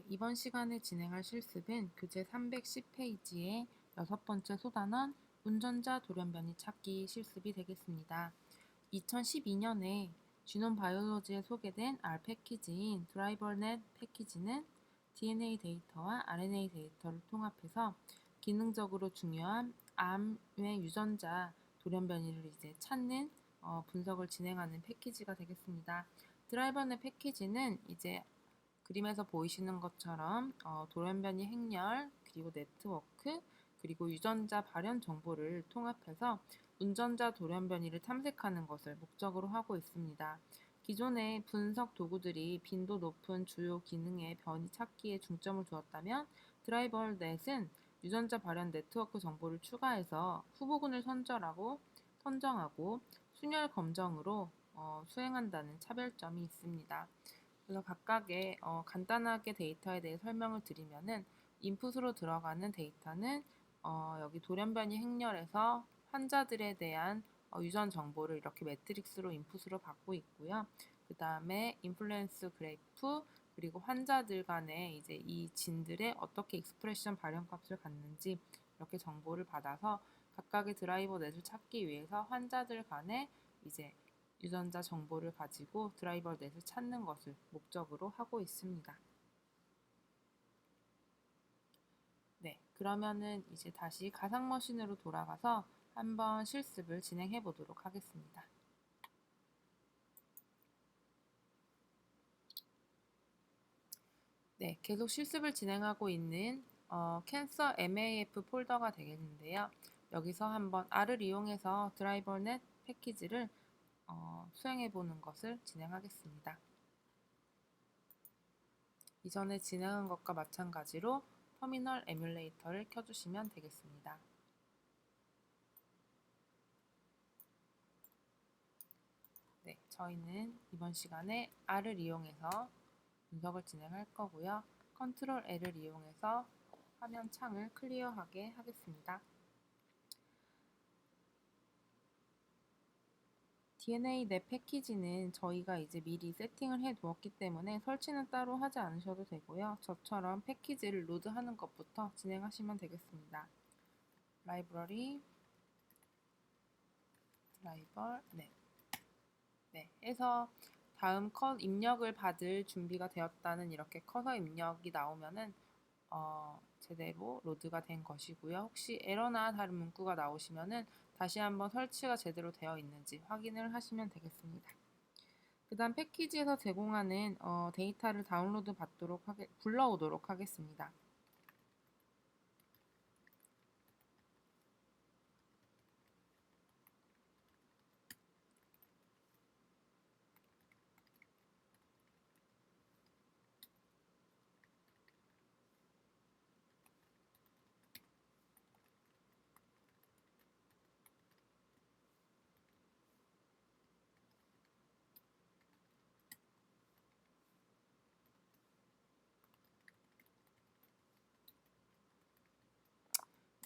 네, 이번 시간에 진행할 실습은 교재 310페이지의 여섯 번째 소단원 운전자 돌연변이 찾기 실습이 되겠습니다. 2012년에 지논 바이올로지에 소개된 R 패키지인 드라이버넷 패키지는 DNA 데이터와 RNA 데이터를 통합해서 기능적으로 중요한 암의 유전자 돌연변이를 이제 찾는 어, 분석을 진행하는 패키지가 되겠습니다. 드라이버넷 패키지는 이제 그림에서 보이시는 것처럼 어, 돌연변이 행렬 그리고 네트워크 그리고 유전자 발현 정보를 통합해서 운전자 돌연변이를 탐색하는 것을 목적으로 하고 있습니다. 기존의 분석 도구들이 빈도 높은 주요 기능의 변이 찾기에 중점을 두었다면 드라이버넷은 유전자 발현 네트워크 정보를 추가해서 후보군을 선절하고 선정하고 순열 검정으로 어, 수행한다는 차별점이 있습니다. 그래서 각각의 어, 간단하게 데이터에 대해 설명을 드리면은 인풋으로 들어가는 데이터는 어, 여기 돌연변이 행렬에서 환자들에 대한 어, 유전 정보를 이렇게 매트릭스로 인풋으로 받고 있고요. 그 다음에 인플루언스 그래프 그리고 환자들 간에 이제 이 진들의 어떻게 익스프레션 발현 값을 갖는지 이렇게 정보를 받아서 각각의 드라이버 넷을 찾기 위해서 환자들 간에 이제 유전자 정보를 가지고 드라이버 넷을 찾는 것을 목적으로 하고 있습니다. 네, 그러면은 이제 다시 가상 머신으로 돌아가서 한번 실습을 진행해 보도록 하겠습니다. 네, 계속 실습을 진행하고 있는 어, 캔서 MAF 폴더가 되겠는데요. 여기서 한번 R을 이용해서 드라이버넷 패키지를 어, 수행해 보는 것을 진행하겠습니다. 이전에 진행한 것과 마찬가지로 터미널 에뮬레이터를 켜주시면 되겠습니다. 네, 저희는 이번 시간에 R을 이용해서 분석을 진행할 거고요. 컨트롤 L을 이용해서 화면 창을 클리어하게 하겠습니다. DNA 내 패키지는 저희가 이제 미리 세팅을 해 두었기 때문에 설치는 따로 하지 않으셔도 되고요. 저처럼 패키지를 로드하는 것부터 진행하시면 되겠습니다. 라이브러리 드라이버 네. 네. 해서 다음 컷 입력을 받을 준비가 되었다는 이렇게 커서 입력이 나오면은 어, 제대로 로드가 된 것이고요. 혹시 에러나 다른 문구가 나오시면은 다시 한번 설치가 제대로 되어 있는지 확인을 하시면 되겠습니다. 그 다음 패키지에서 제공하는 어, 데이터를 다운로드 받도록 하게, 불러오도록 하겠습니다.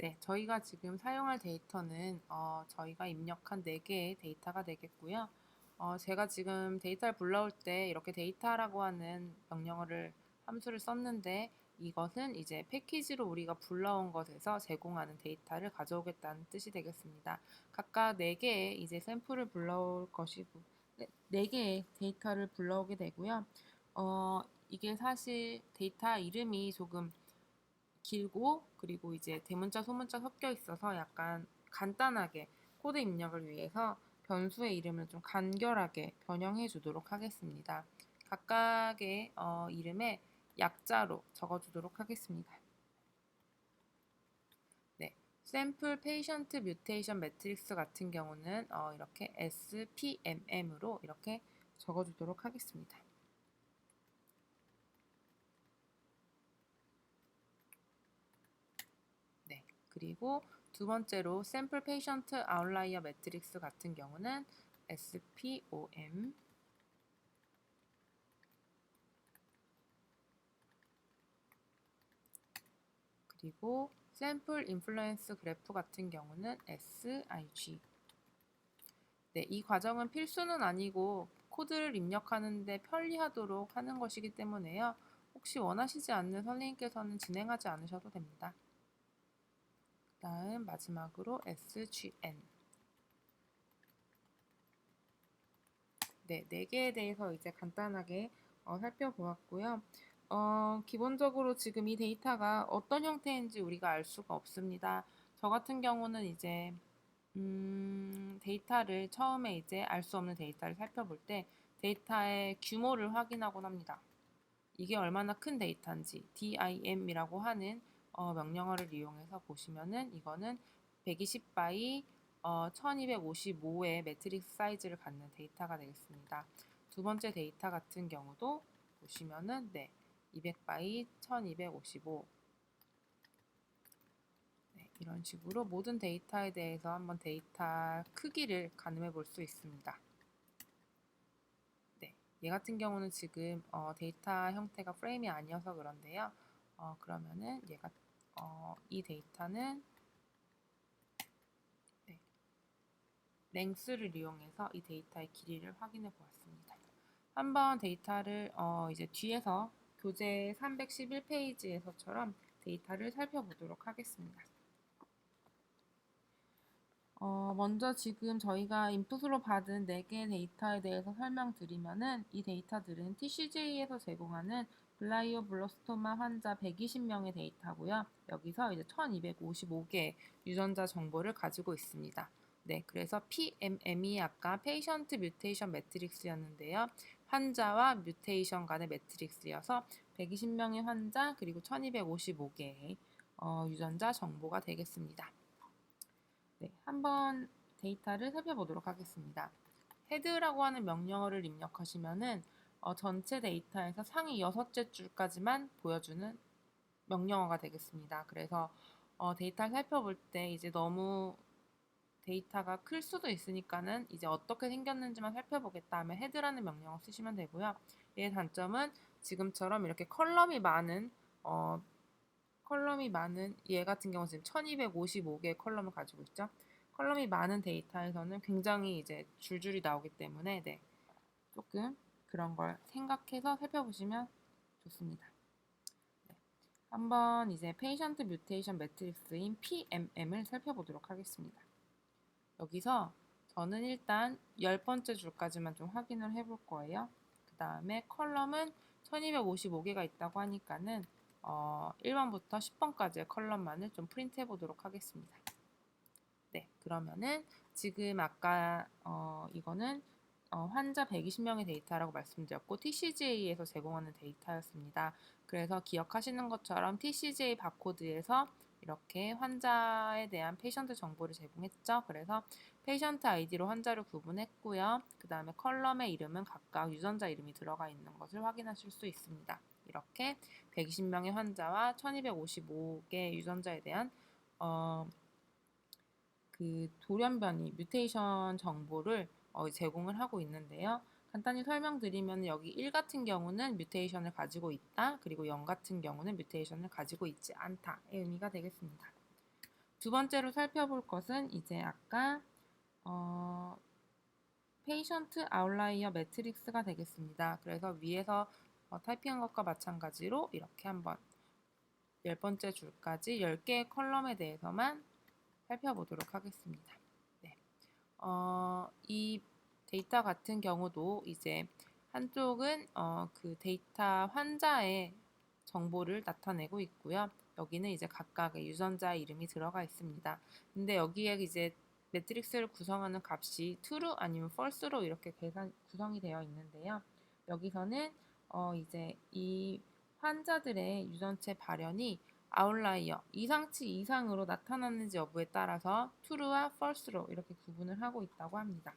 네, 저희가 지금 사용할 데이터는 어, 저희가 입력한 4개의 데이터가 되겠고요. 어, 제가 지금 데이터를 불러올 때 이렇게 데이터라고 하는 명령어를 함수를 썼는데 이것은 이제 패키지로 우리가 불러온 것에서 제공하는 데이터를 가져오겠다는 뜻이 되겠습니다. 각각 4개의 이제 샘플을 불러올 것이고 네, 4개의 데이터를 불러오게 되고요. 어, 이게 사실 데이터 이름이 조금 길고 그리고 이제 대문자 소문자 섞여 있어서 약간 간단하게 코드 입력을 위해서 변수의 이름을 좀 간결하게 변형해 주도록 하겠습니다. 각각의 어, 이름에 약자로 적어주도록 하겠습니다. 네, 샘플 페이션트 뮤테이션 매트릭스 같은 경우는 어, 이렇게 SPMM으로 이렇게 적어주도록 하겠습니다. 그리고 두 번째로 샘플 페이션트 아웃라이어 매트릭스 같은 경우는 SPOM 그리고 샘플 인플루언스 그래프 같은 경우는 SIG 네, 이 과정은 필수는 아니고 코드를 입력하는데 편리하도록 하는 것이기 때문에요. 혹시 원하시지 않는 선생님께서는 진행하지 않으셔도 됩니다. 다음 마지막으로 SGN 네, 네 개에 대해서 이제 간단하게 어, 살펴보았고요. 어, 기본적으로 지금 이 데이터가 어떤 형태인지 우리가 알 수가 없습니다. 저 같은 경우는 이제 음, 데이터를 처음에 이제 알 수 없는 데이터를 살펴볼 때 데이터의 규모를 확인하곤 합니다. 이게 얼마나 큰 데이터인지 DIM이라고 하는 어, 명령어를 이용해서 보시면은 이거는 120바이 어, 1255의 매트릭스 사이즈를 갖는 데이터가 되겠습니다. 두 번째 데이터 같은 경우도 보시면은 네, 200바이 1255 네, 이런 식으로 모든 데이터에 대해서 한번 데이터 크기를 가늠해 볼 수 있습니다. 네, 얘 같은 경우는 지금 어, 데이터 형태가 프레임이 아니어서 그런데요. 어, 그러면은 얘가 어, 이 데이터는 네, 랭스를 이용해서 이 데이터의 길이를 확인해 보았습니다. 한번 데이터를 어, 이제 뒤에서 교재 311페이지에서처럼 데이터를 살펴보도록 하겠습니다. 어, 먼저 지금 저희가 인풋으로 받은 4개의 데이터에 대해서 설명드리면은 이 데이터들은 TCJ에서 제공하는 블라이오블러스토마 환자 120명의 데이터고요. 여기서 이제 1255개의 유전자 정보를 가지고 있습니다. 네, 그래서 PMM이 아까 페이션트 뮤테이션 매트릭스였는데요. 환자와 뮤테이션 간의 매트릭스여서 120명의 환자 그리고 1255개의 어, 유전자 정보가 되겠습니다. 네, 한번 데이터를 살펴보도록 하겠습니다. 헤드라고 하는 명령어를 입력하시면은 어, 전체 데이터에서 상위 여섯째 줄까지만 보여주는 명령어가 되겠습니다. 그래서 어, 데이터를 살펴볼 때 이제 너무 데이터가 클 수도 있으니까는 이제 어떻게 생겼는지만 살펴보겠다 하면 헤드라는 명령어 쓰시면 되고요. 얘의 단점은 지금처럼 이렇게 컬럼이 많은 어, 컬럼이 많은 얘 같은 경우 지금 1255개의 컬럼을 가지고 있죠. 컬럼이 많은 데이터에서는 굉장히 이제 줄줄이 나오기 때문에 네. 조금 그런 걸 생각해서 살펴보시면 좋습니다. 네. 한번 이제 페이션트 뮤테이션 매트릭스인 PMM을 살펴보도록 하겠습니다. 여기서 저는 일단 열 번째 줄까지만 좀 확인을 해볼 거예요. 그 다음에 컬럼은 1255개가 있다고 하니까는 어, 1번부터 10번까지의 컬럼만을 좀 프린트 해 보도록 하겠습니다. 네, 그러면은 지금 아까 어, 이거는 어, 환자 120명의 데이터라고 말씀드렸고 TCGA에서 제공하는 데이터였습니다. 그래서 기억하시는 것처럼 TCGA 바코드에서 이렇게 환자에 대한 페이션트 정보를 제공했죠. 그래서 페이션트 아이디로 환자를 구분했고요. 그 다음에 컬럼의 이름은 각각 유전자 이름이 들어가 있는 것을 확인하실 수 있습니다. 이렇게 120명의 환자와 1255개 유전자에 대한 어, 그 돌연변이 뮤테이션 정보를 어, 제공을 하고 있는데요. 간단히 설명드리면 여기 1 같은 경우는 뮤테이션을 가지고 있다. 그리고 0 같은 경우는 뮤테이션을 가지고 있지 않다의 의미가 되겠습니다. 두 번째로 살펴볼 것은 이제 아까 어, 페이션트 아웃라이어 매트릭스가 되겠습니다. 그래서 위에서 어, 타이핑한 것과 마찬가지로 이렇게 한번 열 번째 줄까지 10개의 컬럼에 대해서만 살펴보도록 하겠습니다. 네. 어, 이 데이터 같은 경우도 이제 한쪽은 어, 그 데이터 환자의 정보를 나타내고 있고요. 여기는 이제 각각의 유전자 이름이 들어가 있습니다. 근데 여기에 이제 매트릭스를 구성하는 값이 true 아니면 false로 이렇게 계산 구성이 되어 있는데요. 여기서는 어 이제 이 환자들의 유전체 발현이 아웃라이어 이상치 이상으로 나타나는지 여부에 따라서 true와 false로 이렇게 구분을 하고 있다고 합니다.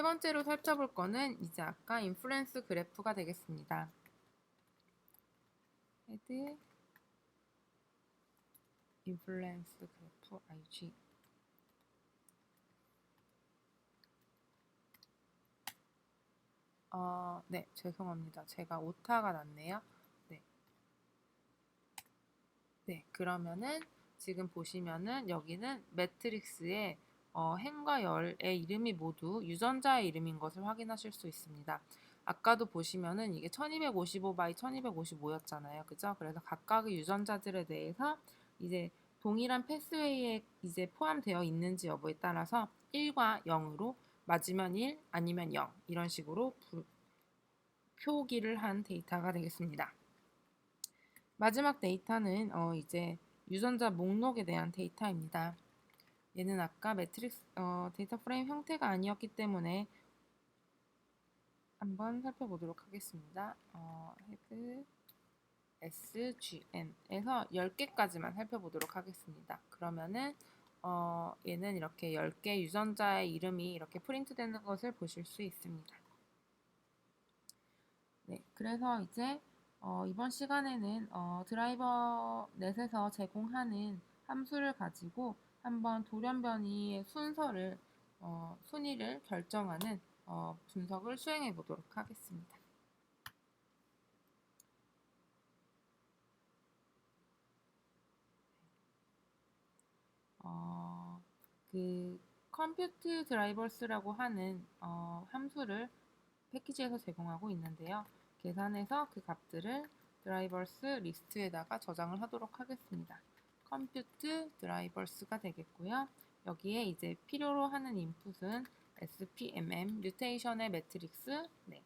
세 번째로 살펴볼 거는 이제 아까 인플루언스 그래프가 되겠습니다. 헤드 인플루언스 그래프 IG 어, 네, 죄송합니다. 제가 오타가 났네요. 네. 네, 그러면은 지금 보시면은 여기는 매트릭스에 어, 행과 열의 이름이 모두 유전자의 이름인 것을 확인하실 수 있습니다. 아까도 보시면은 이게 1255 by 1255였잖아요. 그죠? 그래서 각각의 유전자들에 대해서 이제 동일한 패스웨이에 이제 포함되어 있는지 여부에 따라서 1과 0으로 맞으면 1, 아니면 0 이런 식으로 부, 표기를 한 데이터가 되겠습니다. 마지막 데이터는 어 이제 유전자 목록에 대한 데이터입니다. 얘는 아까 매트릭스 어 데이터 프레임 형태가 아니었기 때문에 한번 살펴보도록 하겠습니다. 어, 헤드 SGN에서 10개까지만 살펴보도록 하겠습니다. 그러면은 어, 얘는 이렇게 10개 유전자의 이름이 이렇게 프린트 되는 것을 보실 수 있습니다. 네, 그래서 이제 어, 이번 시간에는 어, 드라이버 넷에서 제공하는 함수를 가지고 한번 돌연변이의 순서를 어, 순위를 결정하는 어, 분석을 수행해 보도록 하겠습니다. 어, 그 컴퓨트 드라이버스라고 하는 어, 함수를 패키지에서 제공하고 있는데요. 계산해서 그 값들을 드라이버스 리스트에다가 저장을 하도록 하겠습니다. 컴퓨트 드라이버스가 되겠고요. 여기에 이제 필요로 하는 인풋은 SPMM, 뮤테이션의 매트릭스, 네.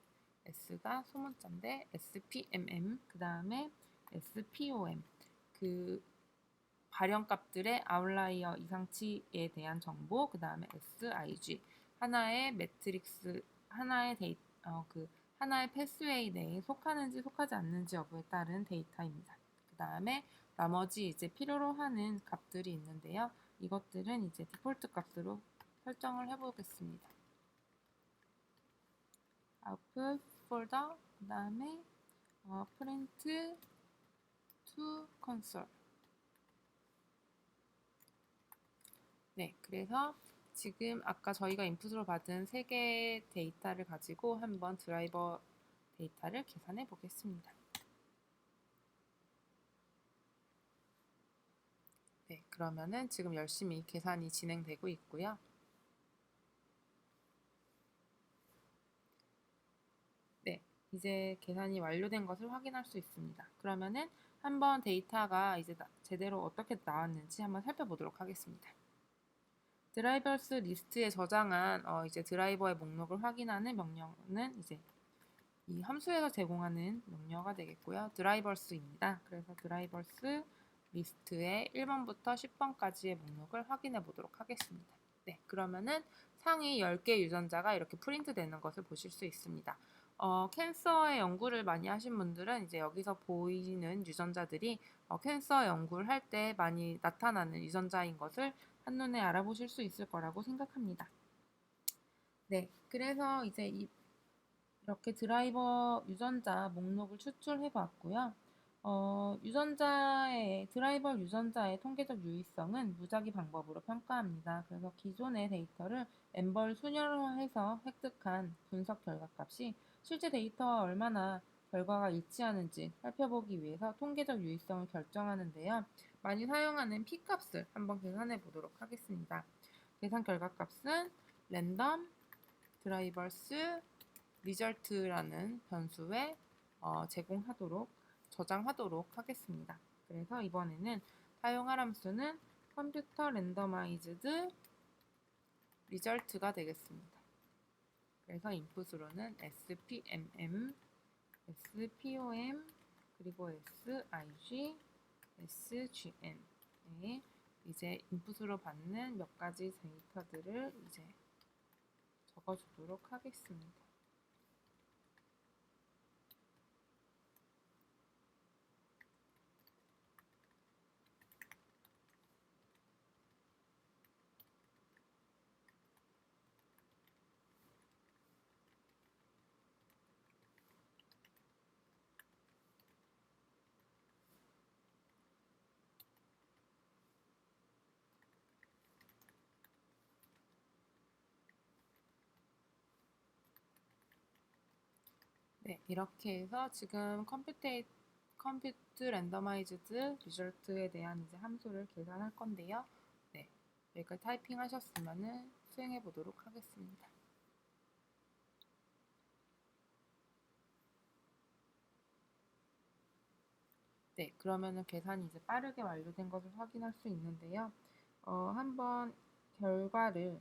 S가 소문자인데 SPMM, 그 다음에 SPOM, 그 발현값들의 아웃라이어 이상치에 대한 정보, 그 다음에 SIG, 하나의 매트릭스, 하나의 데이, 어, 그 하나의 패스웨이 내에 속하는지 속하지 않는지 여부에 따른 데이터입니다. 그 다음에 나머지 이제 필요로 하는 값들이 있는데요. 이것들은 이제 디폴트 값으로 설정을 해보겠습니다. output folder 그 다음에 어, print to console 네 그래서 지금 아까 저희가 인풋으로 받은 세 개의 데이터를 가지고 한번 드라이버 데이터를 계산해 보겠습니다. 네, 그러면은 지금 열심히 계산이 진행되고 있고요. 네, 이제 계산이 완료된 것을 확인할 수 있습니다. 그러면은 한번 데이터가 이제 제대로 어떻게 나왔는지 한번 살펴보도록 하겠습니다. 드라이버스 리스트에 저장한 어 이제 드라이버의 목록을 확인하는 명령은 이제 이 함수에서 제공하는 명령어가 되겠고요. 드라이버스입니다. 그래서 드라이버스 리스트의 1번부터 10번까지의 목록을 확인해 보도록 하겠습니다. 네, 그러면은 상위 10개 유전자가 이렇게 프린트 되는 것을 보실 수 있습니다. 어, 캔서의 연구를 많이 하신 분들은 이제 여기서 보이는 유전자들이 어, 캔서 연구를 할 때 많이 나타나는 유전자인 것을 한눈에 알아보실 수 있을 거라고 생각합니다. 네, 그래서 이제 이, 이렇게 드라이버 유전자 목록을 추출해 봤고요. 어, 유전자의 드라이버 유전자의 통계적 유의성은 무작위 방법으로 평가합니다. 그래서 기존의 데이터를 엠벌 순열화해서 획득한 분석 결과값이 실제 데이터와 얼마나 결과가 일치하는지 살펴보기 위해서 통계적 유의성을 결정하는데요. 많이 사용하는 P값을 한번 계산해 보도록 하겠습니다. 계산 결과값은 랜덤 드라이버스 리절트라는 변수에 어, 제공하도록 저장하도록 하겠습니다. 그래서 이번에는 사용할 함수는 컴퓨터 랜더마이즈드 리절트가 되겠습니다. 그래서 인풋으로는 SPMM, SPOM, 그리고 SIG, SGN에 이제 인풋으로 받는 몇 가지 데이터들을 이제 적어주도록 하겠습니다. 네, 이렇게 해서 지금 컴퓨테 컴퓨트 랜덤마이즈드 리절트에 대한 이제 함수를 계산할 건데요. 네, 여기까지 타이핑 하셨으면은 수행해 보도록 하겠습니다. 네, 그러면은 계산이 이제 빠르게 완료된 것을 확인할 수 있는데요. 어, 한번 결과를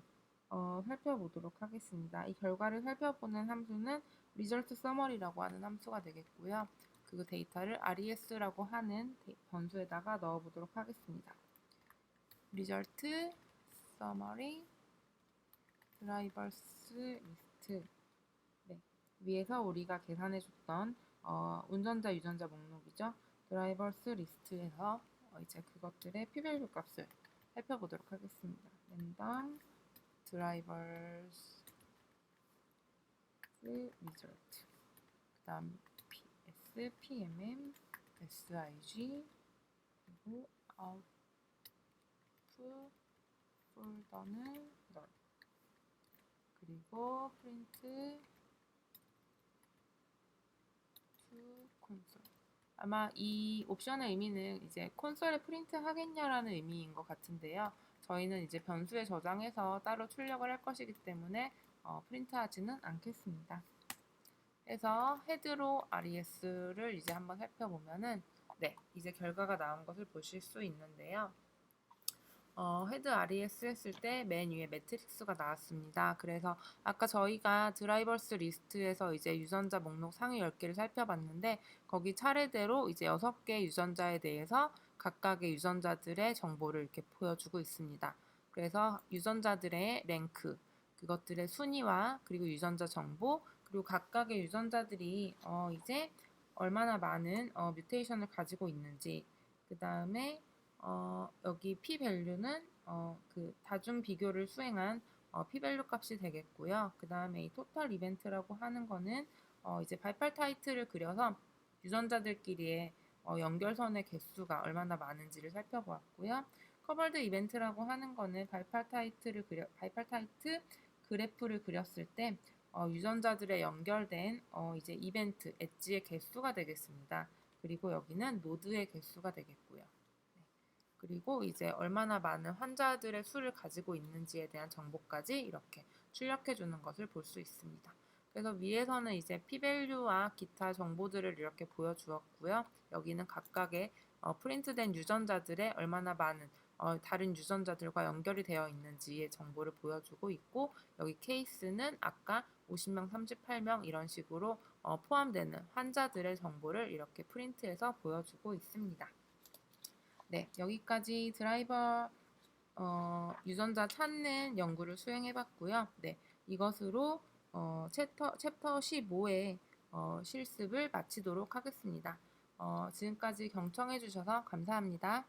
어, 살펴보도록 하겠습니다. 이 결과를 살펴보는 함수는 result summary라고 하는 함수가 되겠고요. 그 데이터를 res라고 하는 데- 변수에다가 넣어보도록 하겠습니다. result summary drivers list 네, 위에서 우리가 계산해줬던 어, 운전자 유전자 목록이죠. 드라이버스 리스트에서 어, 이제 그것들의 p-value 값을 살펴보도록 하겠습니다. 랜덤 드라이버스 result. 그다음 ps, pmm, sig 그리고 output 폴더는 널. 그리고 print to console. 아마 이 옵션의 의미는 이제 콘솔에 프린트 하겠냐라는 의미인 것 같은데요. 저희는 이제 변수에 저장해서 따로 출력을 할 것이기 때문에 어, 프린트하지는 않겠습니다. 그래서 헤드로 RES를 이제 한번 살펴보면은 네, 이제 결과가 나온 것을 보실 수 있는데요. 어, 헤드 RES 했을 때 맨 위에 매트릭스가 나왔습니다. 그래서 아까 저희가 드라이버스 리스트에서 이제 유전자 목록 상위 10개를 살펴봤는데 거기 차례대로 이제 6개 유전자에 대해서 각각의 유전자들의 정보를 이렇게 보여주고 있습니다. 그래서 유전자들의 랭크, 그것들의 순위와 그리고 유전자 정보, 그리고 각각의 유전자들이 어 이제 얼마나 많은 어 뮤테이션을 가지고 있는지, 그 다음에 어 여기 p 밸류는 어 그 다중 비교를 수행한 어 p 밸류 값이 되겠고요. 그 다음에 이 토탈 이벤트라고 하는 거는 어 이제 발팔 타이틀을 그려서 유전자들끼리의 어, 연결선의 개수가 얼마나 많은지를 살펴보았고요. 커버드 이벤트라고 하는 거는 발팔 타이틀을 그려 발팔 타이트 그래프를 그렸을 때 어, 유전자들의 연결된 어, 이제 이벤트 엣지의 개수가 되겠습니다. 그리고 여기는 노드의 개수가 되겠고요. 네. 그리고 이제 얼마나 많은 환자들의 수를 가지고 있는지에 대한 정보까지 이렇게 출력해 주는 것을 볼 수 있습니다. 그래서 위에서는 이제 p-value와 기타 정보들을 이렇게 보여주었고요. 여기는 각각의 어, 프린트된 유전자들의 얼마나 많은 어, 다른 유전자들과 연결이 되어 있는지의 정보를 보여주고 있고 여기 케이스는 아까 50명, 38명 이런 식으로 어, 포함되는 환자들의 정보를 이렇게 프린트해서 보여주고 있습니다. 네, 여기까지 드라이버 어, 유전자 찾는 연구를 수행해 봤고요. 네, 이것으로 어, 챕터, 챕터 15의 어, 실습을 마치도록 하겠습니다. 어, 지금까지 경청해 주셔서 감사합니다.